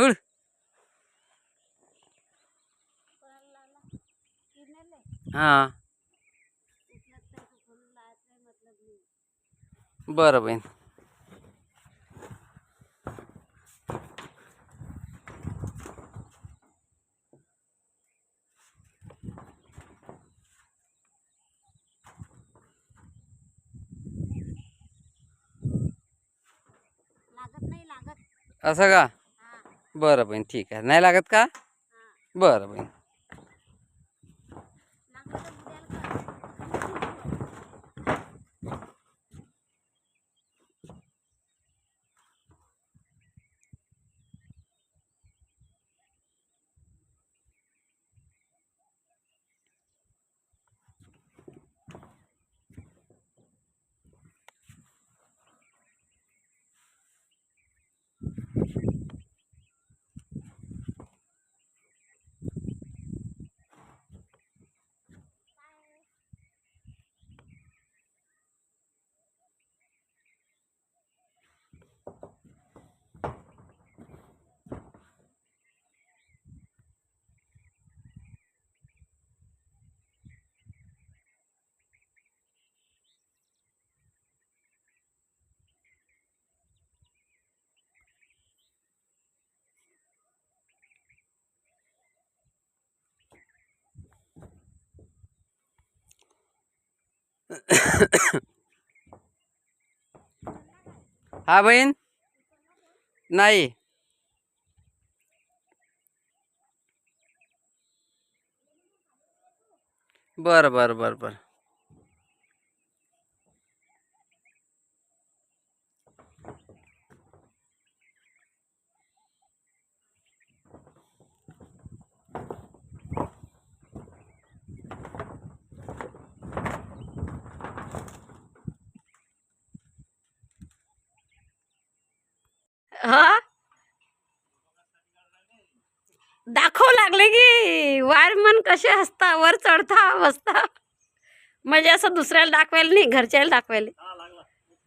उड. हां. बरं बहीण. लागत नाही लागत असं का? बरं बहीण ठीक आहे. नाही लागत का? हा बरं बहीण. हा बहीण? नाही. बरं बरं बरं बरं. हा? दाखव लागले की. वायरमन कसे असता वर चढता बसता. म्हणजे असं दुसऱ्याला दाखवायला नाही घरच्याला दाखवायला.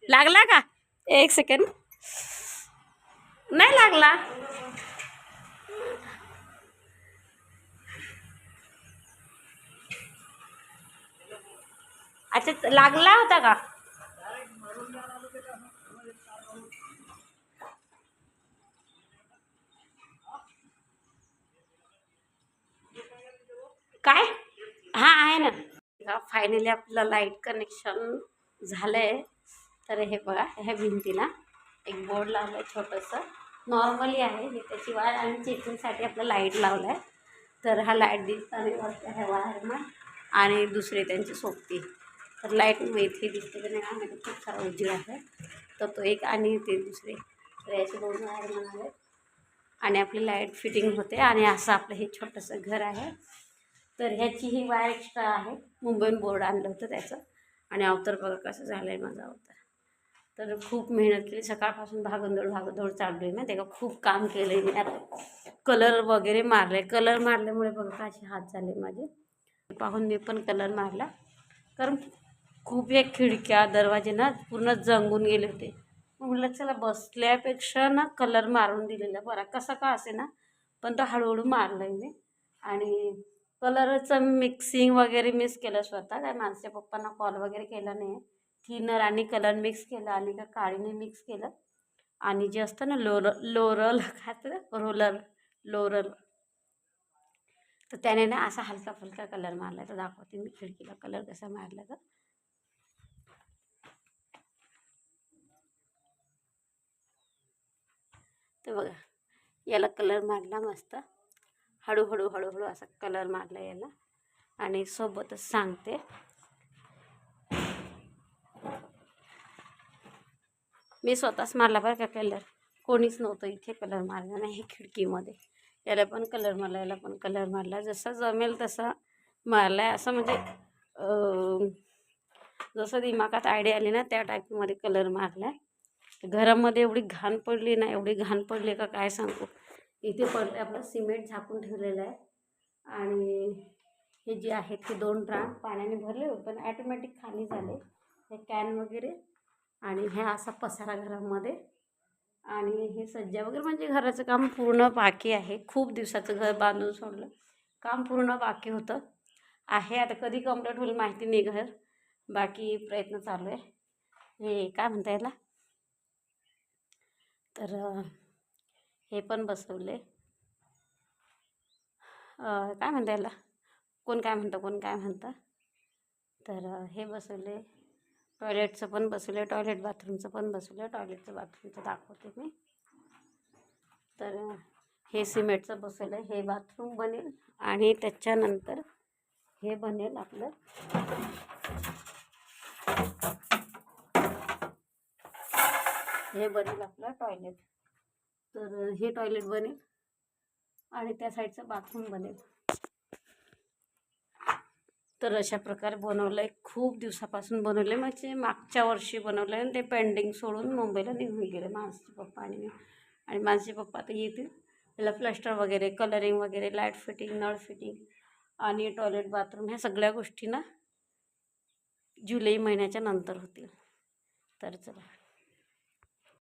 लागला. का? एक सेकंड नाही लागला. अच्छा लागला होता का काय हा आहे ना फायनली आपलं लाइट कनेक्शन झालं आहे तर हे बघा ह्या भिंतीला एक बोर्ड लावलं आहे छोटंसं. नॉर्मली आहे हे त्याची वायर आणि चेकिंगसाठी आपलं लाइट लावलं आहे तर हा लाइट दिसताना वरती आहे वायरमन आणि दुसरे त्यांची सोबती तर लाइट इथे दिसते की नाही काय खूप सारा उजीड आहे. तर तो एक आणि ते दुसरे. तर याचे दोन वायर म्हणाले. आणि आपली लाइट फिटिंग होते. आणि असं आपलं हे छोटंसं घर आहे. तर ह्याची ही वायर एक्स्ट्रा आहे. मुंबईहून बोर्ड आणलं होतं त्याचं. आणि अवतर बघा कसं झालं आहे माझा अवतार. तर खूप मेहनत केली. सकाळपासून भागंदोड भागंदोड चालू आहे ना का? खूप काम केलं आहे मी आता. कलर वगैरे मारले कलर मारल्यामुळे बघा काशी हात झाले माझे. पाहून मी पण कलर मारला. कारण खूप एक खिडक्या दरवाजे ना पूर्ण जंगून गेले होते. म्हटलं चला बसल्यापेक्षा ना कलर मारून दिलेला बरा. कसा का असे ना? पण तो हळूहळू मारला आहे मी. आणि कलरचं मिक्सिंग वगैरे मिस केलं स्वतः. काय माणसे पप्पांना कॉल वगैरे केला नाही. थिनर आणि कलर मिक्स केलं आणि का काळीने मिक्स केलं. आणि जे असतं ना लोर लोरल काय रोलर लोरल. तर त्याने ना असा हलका फुलका कलर मारला. तर दाखवते मी खिडकीला कलर कसा मारला तर. तर बघा याला कलर मारला मस्त. हळूहळू हळूहळू असा कलर मारला याला. आणि सोबतच सांगते. मी स्वतःच मारला बरं का कलर कोणीच नव्हतं इथे कलर मारला नाही खिडकीमध्ये. याला पण कलर मारला याला पण कलर मारला. जसा जमेल तसा मारला आहे असं म्हणजे जसं दिमागात आयडिया आली ना त्या टाईपमध्ये कलर मारला आहे घरामध्ये एवढी घाण पडली ना एवढी घाण पडली का काय सांगू? इथे पण आपलं सिमेंट झाकून ठेवलेलं आहे. आणि हे जे आहेत ते दोन ड्राम पाण्याने भरले होते पण ॲटोमॅटिक खाली झाले. हे कॅन वगैरे आणि ह्या असा पसारा घरामध्ये. आणि हे सज्जा वगैरे म्हणजे घराचं काम पूर्ण बाकी आहे. खूप दिवसाचं घर बांधून सोडलं. काम पूर्ण बाकी होतं. आहे आता कधी कंप्लीट होईल माहिती नाही घर. बाकी प्रयत्न चालू आहे. हे काय म्हणता याला? तर हे पण बसवले. काय म्हणता याला? कोण काय म्हणतं कोण काय म्हणतं? तर हे बसवले. टॉयलेटचं पण बसवलं टॉयलेट बाथरूमचं पण बसवलं. टॉयलेटचं बाथरूमचं दाखवते मी. तर हे सिमेंटचं बसवलं हे बाथरूम बनेल आणि त्याच्यानंतर हे बनेल आपलं हे बनेल आपलं टॉयलेट. तर हे टॉयलेट बनेल आणि त्या साईडचं बाथरूम बनेल. तर अशा प्रकारे बनवलं आहे खूप दिवसापासून बनवले म्हणजे मागच्या वर्षी बनवलं आणि ते पेंडिंग सोडून मुंबईला निघून गेले. माझे पप्पा आणि मी. आणि माझे पप्पा तर येतील. त्याला प्लॅस्टर वगैरे कलरिंग वगैरे लाइट फिटिंग नळ फिटिंग आणि टॉयलेट बाथरूम ह्या सगळ्या गोष्टी ना जुलै महिन्याच्या नंतर होतील. तर चला.